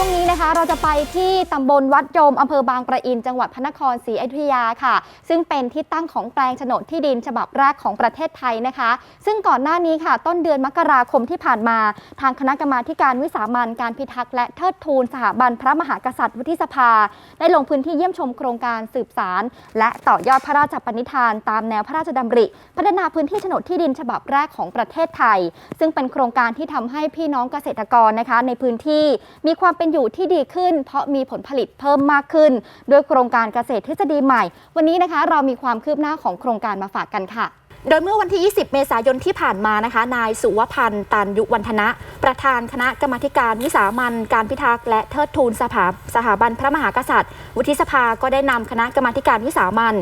ช่วงนี้นะคะ เราจะไปที่ตำบลวัดโยมอำเภอบางประอิน จังหวัดพระนครศรีอยุธยาค่ะ ซึ่งเป็นที่ตั้งของแปลงโฉนดที่ดินฉบับแรกของประเทศไทยนะคะ ซึ่งก่อนหน้านี้ค่ะ ต้นเดือนมกราคมที่ผ่านมา ทางคณะกรรมาการวิสามันการพิทักษ์และเทิดทูนสถาบันพระมหากษัตริย์วุฒิสภา ได้ลงพื้นที่เยี่ยมชมโครงการสืบสาร และต่อยอดพระราชปณิธาน ตามแนวพระราชดำริ พัฒนาพื้นที่โฉนดที่ดินฉบับแรกของประเทศไทย ซึ่งเป็นโครงการที่ทำให้พี่น้องเกษตรกรนะคะ ในพื้นที่มีความเป็นอยู่ที่ดีขึ้น เพราะมีผลผลิตเพิ่มมากขึ้น ด้วยโครงการเกษตรทฤษฎีใหม่ วันนี้นะคะเรามีความคืบหน้าของโครงการมาฝากกันค่ะโดยเมื่อวันที่ 20 เมษายนที่ผ่านมานะคะ นายสุวพันธ์ตันยุวันธนะ ประธานคณะกรรมการวิสามันการพิทักษ์และเทิดทูนสถาสถาบันพระมหากษัตริย์ วุฒิสภาก็ได้นำคณะกรรมการวิสามัน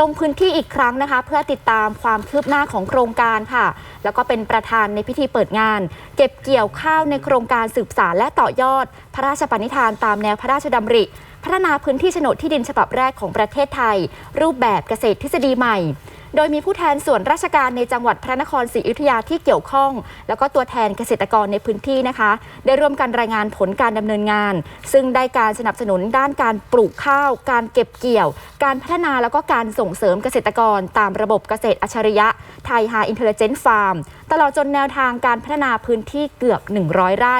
ลงพื้นที่อีกครั้งนะคะ เพื่อติดตามความคืบหน้าของโครงการค่ะ แล้วก็เป็นประธานในพิธีเปิดงาน เก็บเกี่ยวข้าวในโครงการสืบสารและต่อยอด พระราชปณิธานตามแนวพระราชดำริ พัฒนาพื้นที่โฉนดที่ดินฉบับแรกของประเทศไทย รูปแบบเกษตรทฤษฎีใหม่ โดยมีผู้แทนส่วนราชการในจังหวัดพระนครศรีอยุธยาที่เกี่ยวข้อง แล้วก็ตัวแทนเกษตรกรในพื้นที่นะคะ ได้ร่วมกันรายงานผลการดำเนินงาน ซึ่งได้การสนับสนุนด้านการปลูกข้าว การเก็บเกี่ยว การพัฒนาแล้วก็การส่งเสริมเกษตรกร ตามระบบเกษตรอัจฉริยะไทยฮาอินเทลเจนต์ฟาร์มตลอดจนแนวทางการพัฒนาพื้นที่เกือบ 100 ไร่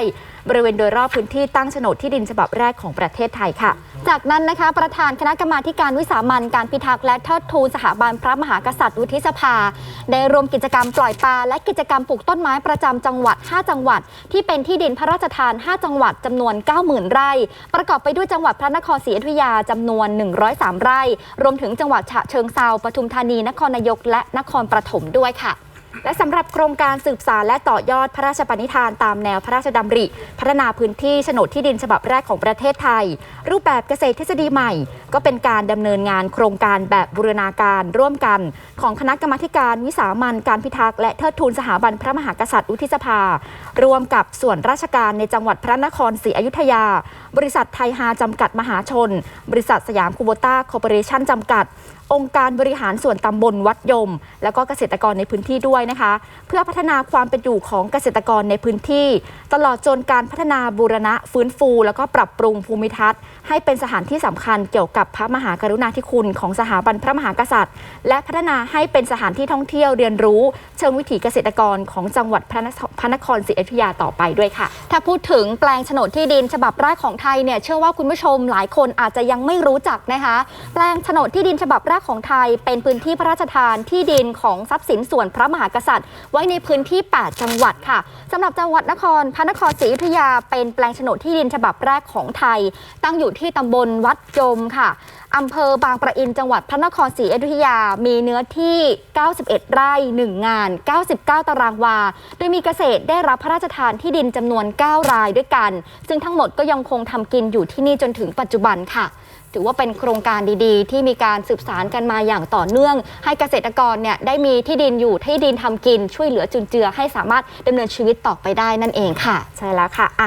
บริเวณโดยรอบพื้นที่ตั้งโฉนดที่ดินฉบับแรกของประเทศไทยค่ะ จากนั้นนะคะประธานคณะกรรมาการวิสามันการพิทักษ์และเทิดทูนสถาบันพระมหากษัตริย์วุฒิสภา ได้รวมกิจกรรมปล่อยปลาและกิจกรรมปลูกต้นไม้ประจำจังหวัด 5 จังหวัด ที่เป็นที่ดินพระราชทาน 5 จังหวัดจำนวน 90,000 ไร่ ประกอบไปด้วยจังหวัดพระนครศรีอยุธยาจำนวน 103 ไร่ รวมถึงจังหวัดฉะเชิงเซาปทุมธานีนครนายกและนครปฐมด้วยค่ะ และสำหรับโครงการสืบสารและต่อยอดพระราชปณิธานตามแนวพระราชดำริ พัฒนาพื้นที่โฉนดที่ดินฉบับแรกของประเทศไทย รูปแบบเกษตรทฤษฎีใหม่ ก็เป็นการดำเนินงานโครงการแบบบูรณาการร่วมกัน ของคณะกรรมาการวิสามันการพิทักษ์และเทิดทูนสถาบันพระมหากษัตริย์วุฒิสภา รวมกับส่วนราชการในจังหวัดพระนครศรีอยุธยา บริษัทไทยฮาจำกัดมหาชน บริษัทสยามคูโบต้าคอร์ปอเรชั่นจำกัด องค์การบริหารส่วนตำบลวัดยม แล้วก็เกษตรกรในพื้นที่ด้วยนะคะ เพื่อพัฒนาความเป็นอยู่ของเกษตรกรในพื้นที่ ตลอดจนการพัฒนาบูรณะฟื้นฟู แล้วก็ปรับปรุงภูมิทัศน์ ให้เป็นสถานที่สำคัญเกี่ยวกับพระมหากรุณาธิคุณของสถาบันพระมหากษัตริย์ และพัฒนาให้เป็นสถานที่ท่องเที่ยวเรียนรู้ เชิงวิถีเกษตรกรของจังหวัดพระนครศรีอยุธยาต่อไปด้วยค่ะ ถ้าพูดถึงแปลงโฉนดที่ดินฉบับแรกของไทยเนี่ยเชื่อว่าคุณผู้ชมหลายคนอาจจะยังไม่รู้จักนะคะ แปลงโฉนดที่ดินฉบับแรกของไทยเป็นพื้นที่พระราชทานที่ดินของทรัพย์สินส่วนพระมหากษัตริย์ ไว้ในพื้นที่ 8 จังหวัดค่ะสำหรับจังหวัดนครพระนครศรีอยุธยาเป็นแปลงโฉนดที่ดินฉบับแรกของไทย ตั้งอยู่ที่ตำบลวัดยมค่ะ อำเภอบางประอินจังหวัดพระนครศรีอยุธยา มีเนื้อที่ 91 ไร่ 1 งาน 99 ตารางวา โดยมีเกษตรได้รับพระราชทานที่ดินจำนวน 9 รายด้วยกัน ซึ่งทั้งหมดก็ยังคงทำกินอยู่ที่นี่จนถึงปัจจุบันค่ะ ถือว่าเป็นโครงการดีๆ ที่มีการสืบสารกันมาอย่างต่อเนื่อง ให้เกษตรกรเนี่ยได้มีที่ดินอยู่ที่ดินทำกินช่วยเหลือจุนเจือให้สามารถดำเนินชีวิตต่อไปได้นั่นเองค่ะ ใช่แล้วค่ะอะ